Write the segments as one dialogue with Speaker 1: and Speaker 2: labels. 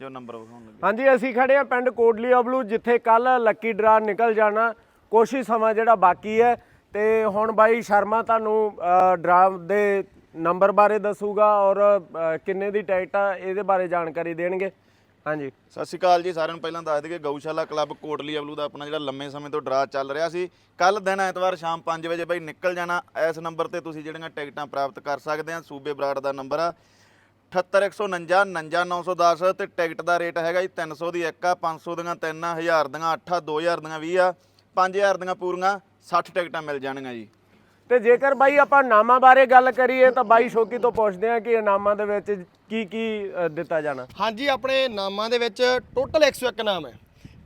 Speaker 1: ਜੋ ਨੰਬਰ ਵਿਖਾਉਣ ਲੱਗੇ
Speaker 2: ਹਾਂਜੀ ਅਸੀਂ ਖੜੇ ਆ ਪਿੰਡ ਕੋਟਲੀ ਅਬਲੂ ਜਿੱਥੇ ਕੱਲ ਲੱਕੀ ਡਰਾ ਨਿਕਲ ਜਾਣਾ। ਕੋਸ਼ਿਸ਼ ਸਮਾਂ ਜਿਹੜਾ ਬਾਕੀ ਹੈ। ਤੇ ਹੁਣ ਬਾਈ ਸ਼ਰਮਾ ਤੁਹਾਨੂੰ ਡਰਾ ਦੇ ਨੰਬਰ ਬਾਰੇ ਦੱਸੂਗਾ ਔਰ ਅ, ਕਿੰਨੇ ਦੀ ਟਿਕਟ ਆ ਇਹਦੇ ਬਾਰੇ ਜਾਣਕਾਰੀ ਦੇਣਗੇ। ਹਾਂਜੀ।
Speaker 1: ਸਤਿ ਸ਼੍ਰੀ ਅਕਾਲ ਜੀ ਸਾਰਿਆਂ ਨੂੰ ਪਹਿਲਾਂ ਦੱਸ ਦਈਏ ਗਊਸ਼ਾਲਾ ਕਲੱਬ ਕੋਟਲੀ ਅਬਲੂ ਦਾ ਆਪਣਾ ਜਿਹੜਾ ਲੰਮੇ ਸਮੇਂ ਤੋਂ ਡਰਾ ਚੱਲ ਰਿਹਾ ਸੀ। ਕੱਲ ਦਿਨ ਐਤਵਾਰ ਸ਼ਾਮ 5 ਵਜੇ ਬਾਈ ਨਿਕਲ ਜਾਣਾ। ਇਸ ਨੰਬਰ ਤੇ ਤੁਸੀਂ ਜਿਹੜੀਆਂ ਟਿਕਟਾਂ ਪ੍ਰਾਪਤ ਕਰ ਸਕਦੇ ਆ ਸੂਬੇ ਬਰਾੜ ਦਾ ਨੰਬਰ ਆ। 78149 59910 ਤੇ ਟਿਕਟ ਦਾ ਰੇਟ ਹੈਗਾ ਜੀ 300 ਦੀ ਇੱਕ ਆ 500 ਦੀਆਂ 3 1000 ਦੀਆਂ 8 2000 ਦੀਆਂ 20 ਆ 5000 ਦੀਆਂ ਪੂਰੀਆਂ 60 ਟਿਕਟਾਂ ਮਿਲ ਜਾਣਗੀਆਂ ਜੀ।
Speaker 2: ਤੇ ਜੇਕਰ ਬਾਈ ਆਪਾਂ ਨਾਮਾਂ ਬਾਰੇ ਗੱਲ ਕਰੀਏ ਤਾਂ ਬਾਈ ਸ਼ੋਕੀ ਤੋਂ ਪੁੱਛਦੇ ਆ ਕਿ ਇਨਾਮਾਂ ਦੇ ਵਿੱਚ ਕੀ ਕੀ ਅ, ਦਿੱਤਾ ਜਾਣਾ।
Speaker 3: ਹਾਂਜੀ ਆਪਣੇ ਨਾਮਾਂ ਦੇ ਵਿੱਚ ਟੋਟਲ 101 ਨਾਮ ਹੈ।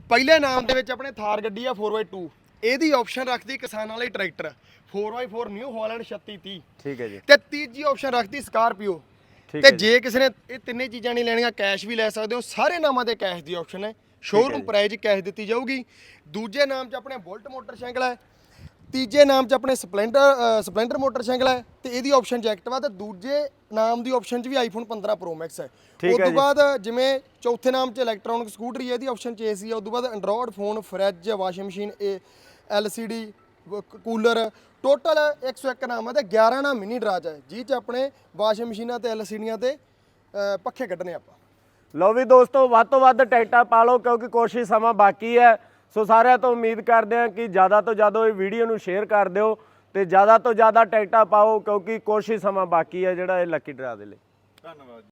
Speaker 3: ਪਹਿਲੇ ਨਾਮ ਦੇ ਵਿੱਚ ਆਪਣੇ ਥਾਰ ਗੱਡੀ ਆ 4x2 ਇਹਦੀ ਆਪਸ਼ਨ ਰੱਖਦੀ ਕਿਸਾਨਾਂ ਲਈ ਟਰੈਕਟਰ। 4x4 ਨਿਊ ਹਾਲੈਂਡ 3630
Speaker 2: ਠੀਕ ਹੈ ਜੀ।
Speaker 3: ਤੇ ਤੀਜੀ ਆਪਸ਼ਨ ਰੱਖਦੀ ਸਕਾਰਪੀਓ। ਤੇ
Speaker 2: ਜੀ।
Speaker 3: ਕਿਸੇ ਨੇ ਇਹ ਤਿੰਨੇ ਚੀਜ਼ਾਂ ਨਹੀਂ ਲੈਣੀਆਂ ਕੈਸ਼ ਵੀ ਲੈ ਸਕਦੇ ਹੋ। ਸਾਰੇ ਨਾਮਾਂ ਤੇ ਕੈਸ਼ ਦੀ ਆਪਸ਼ਨ ਹੈ। ਸ਼ੋਰੂਮ ਪ੍ਰਾਈਜ਼ ਕੈਸ਼ ਦਿੱਤੀ ਜਾਊਗੀ। ਦੂਜੇ ਨਾਮ 'ਚ ਆਪਣੇ ਬੁਲਟ ਮੋਟਰਸਾਈਕਲ ਹੈ। ਤੀਜੇ ਨਾਮ 'ਚ ਆਪਣੇ ਸਪਲੈਂਡਰ ਸਪਲੈਂਡਰ ਮੋਟਰਸਾਈਕਲ ਹੈ। ਤੇ ਇਹਦੀ ਆਪਸ਼ਨ ਜੈਕਟਿਵਾ ਤੇ ਦੂਜੇ ਨਾਮ ਦੀ ਆਪਸ਼ਨ 'ਚ ਵੀ ਆਈਫੋਨ 15 ਪ੍ਰੋ ਮੈਕਸ ਹੈ। ਉਸ ਤੋਂ। ਬਾਅਦ ਜਿਵੇਂ ਚੌਥੇ ਨਾਮ 'ਚ ਇਲੈਕਟ੍ਰੋਨਿਕ ਸਕੂਟਰੀ ਹੈ ਇਹਦੀ ਆਪਸ਼ਨ 'ਚ ਏਸੀ ਹੈ ਉਸ ਤੋਂ ਬਾਅਦ android phone fridge washing machine ਇਹ ਐਲਸੀਡੀ ਕੂਲਰ। ਟੋਟਲ 101 ਨਾਮ ਹੈ ਤੇ 11 ਨਾਮ ਮਿਨੀ ਡਰਾਜ ਹੈ ਜਿਹ 'ਚ ਆਪਣੇ ਵਾਸ਼ਿੰਗ ਮਸ਼ੀਨਾਂ ਤੇ ਐਲਸੀਡੀਆਂ ਤੇ ਪੱਖੇ ਕੱਢਣੇ ਆਪਾਂ।
Speaker 2: ਲਓ ਵੀ ਦੋਸਤੋ ਵੱਧ ਤੋਂ ਵੱਧ ਟਿਕਟਾਂ ਪਾ ਲਓ ਕਿਉਂਕਿ ਕੋਸ਼ਿਸ਼ ਸਮਾਂ ਬਾਕੀ ਹੈ। ਸੋ ਸਾਰਿਆਂ ਤੋਂ ਉਮੀਦ ਕਰਦੇ ਹਾਂ ਕਿ ਜ਼ਿਆਦਾ ਤੋਂ ਜ਼ਿਆਦਾ ਇਹ ਵੀਡੀਓ ਨੂੰ ਸ਼ੇਅਰ ਕਰ ਦਿਓ ਤੇ ਜ਼ਿਆਦਾ ਤੋਂ ਜ਼ਿਆਦਾ ਟਿਕਟਾਂ ਪਾਓ ਕਿਉਂਕਿ ਕੋਸ਼ਿਸ਼ ਸਮਾਂ ਬਾਕੀ ਹੈ ਜਿਹੜਾ ਇਹ ਲੱਕੀ ਡਰਾ ਦੇ ਲਈ।
Speaker 1: ਧੰਨਵਾਦ